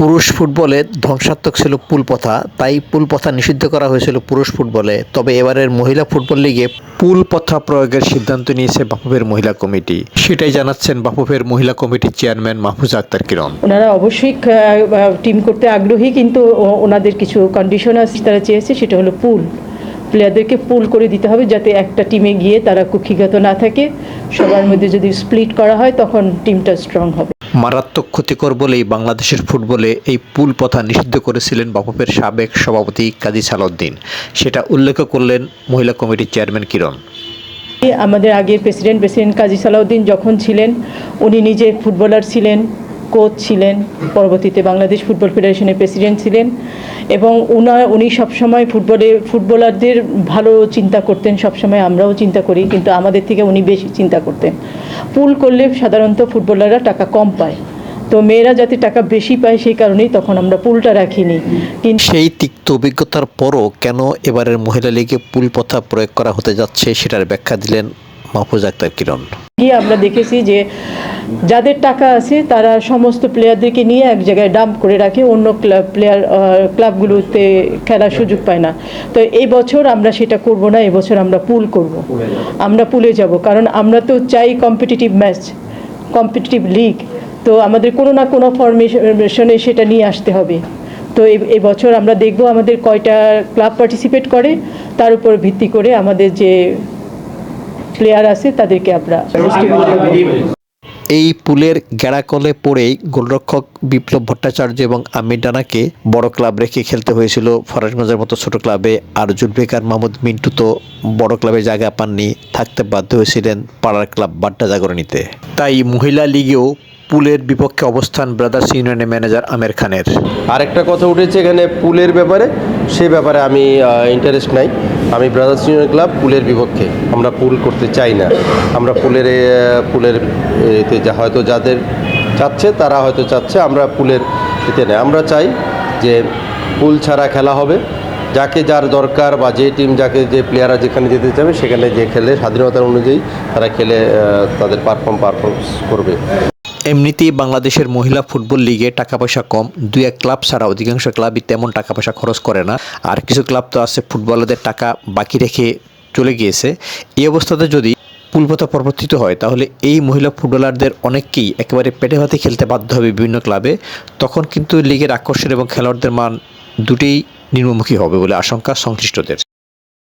পুরুষ ফুটবলে ধ্বংসাত্মক ছিল পুল প্রথা তাই পুল প্রথা নিষিদ্ধ করা হয়েছিল পুরুষ ফুটবলে। তবে এবারের মহিলা ফুটবল লিগে পুল প্রথা প্রয়োগের সিদ্ধান্ত নিয়েছে বাফুফের মহিলা কমিটি। সেটাই জানাচ্ছেন বাফুফের মহিলা কমিটির চেয়ারম্যান মাহফুজা আক্তার কিরণ। ওনারা অবশ্যই টিম করতে আগ্রহী, কিন্তু ওনাদের কিছু কন্ডিশন আছে তারা চেয়েছে, সেটা হলো পুল। প্লেয়ারদেরকে পুল করে দিতে হবে যাতে একটা টিমে গিয়ে তারা কুক্ষিগত না থাকে। সবার মধ্যে যদি স্প্লিট করা হয়, তখন টিমটা স্ট্রং হবে। মারাত্মক ক্ষতিকর বলেই বাংলাদেশের ফুটবলে এই পুল প্রথা নিষিদ্ধ করেছিলেন বাফুফের সাবেক সভাপতি কাজী সালাউদ্দিন। সেটা উল্লেখ করলেন মহিলা কমিটির চেয়ারম্যান কিরণ। আমাদের আগের প্রেসিডেন্ট প্রেসিডেন্ট কাজী সালাউদ্দিন যখন ছিলেন, উনি নিজে ফুটবলার ছিলেন। কোচ ছিলেন পরবর্তীতে বাংলাদেশ ফুটবল ফেডারেশনের প্রেসিডেন্ট ছিলেন এবং উনার উনি সবসময় ফুটবলে ফুটবলারদের ভালো চিন্তা করতেন সবসময় আমরাও চিন্তা করি কিন্তু আমাদের থেকে উনি বেশি চিন্তা করতেন। পুল করলে সাধারণত ফুটবলাররা টাকা কম পায়। তো মেয়েরা যাতে টাকা বেশি পায় সেই কারণেই তখন আমরা পুলটা রাখিনি। কিন্তু সেই তিক্ত অভিজ্ঞতার পরও কেন এবারের মহিলা লিগে পুল প্রথা প্রয়োগ করা হতে যাচ্ছে সেটার ব্যাখ্যা দিলেন মাহফুজ আক্তার কিরণ। গিয়ে আমরা দেখেছি যে যাদের টাকা আছে তারা সমস্ত প্লেয়ারদেরকে নিয়ে এক জায়গায় ডাম্প করে রাখে অন্য ক্লাব প্লেয়ার ক্লাবগুলোতে খেলার সুযোগ পায় না। তো এই বছর আমরা সেটা করব না এবছর আমরা পুল করব। আমরা পুলে যাব কারণ আমরা তো চাই কম্পিটিটিভ ম্যাচ কম্পিটিটিভ লিগ তো আমাদের কোনো না কোনো ফরমেশনে সেটা নিয়ে আসতে হবে। তো এই বছর আমরা দেখব আমাদের কয়টা ক্লাব পার্টিসিপেট করে তার উপর ভিত্তি করে আমাদের যে প্লেয়ার আছে তাদেরকে আমরা। এই পুলের গেড়াকলে পড়েই গোলরক্ষক বিপ্লব ভট্টাচার্য এবং আমির ডানাকে বড় ক্লাব রেখে খেলতে হয়েছিল ফরাসমাজার মতো ছোট ক্লাবে। আর জুলফিকার মাহমুদ মিন্টু তো বড় ক্লাবে জায়গা পাননি, থাকতে বাধ্য হয়েছিলেন পাড়ার ক্লাব বাড্ডা জাগরণীতে। তাই মহিলা লিগেও পুলের বিপক্ষে অবস্থান ব্রাদার্স ইউনিয়নের ম্যানেজার আমের খানের। আরেকটা কথা উঠেছে এখানে পুলের ব্যাপারে, সে ব্যাপারে আমি ইন্টারেস্ট নাই। আমি ব্রাদার্স ইউনিয়ন ক্লাব পুলের বিপক্ষে। আমরা পুল করতে চাই না। আমরা পুলের পুলের, এতে যা হয়তো যাদের চাচ্ছে, তারা হয়তো চাচ্ছে, আমরা পুলের এতে নেই। আমরা চাই যে পুল ছাড়া খেলা হবে। যাকে যার দরকার বা যে টিম যাকে যে প্লেয়াররা যেখানে যেতে চাবে, সেখানে যে খেলে স্বাধীনতার অনুযায়ী তারা খেলে তাদের পারফর্ম পারফর্ম করবে। এমনিতেই বাংলাদেশের মহিলা ফুটবল লিগে টাকা পয়সা কম। দুই এক ক্লাব ছাড়া অধিকাংশ ক্লাবই তেমন টাকা পয়সা খরচ করে না। আর কিছু ক্লাব তো আছে ফুটবলারদের টাকা বাকি রেখে চলে গিয়েছে। এই অবস্থাতে যদি পুলপথা প্রবর্তিত হয়, তাহলে এই মহিলা ফুটবলারদের অনেককেই একেবারে পেটে ভাতে খেলতে বাধ্য হবে বিভিন্ন ক্লাবে। তখন কিন্তু লিগের আকর্ষণ এবং খেলোয়াড়দের মান দুটেই নিম্নমুখী হবে বলে আশঙ্কা সংশ্লিষ্টদের।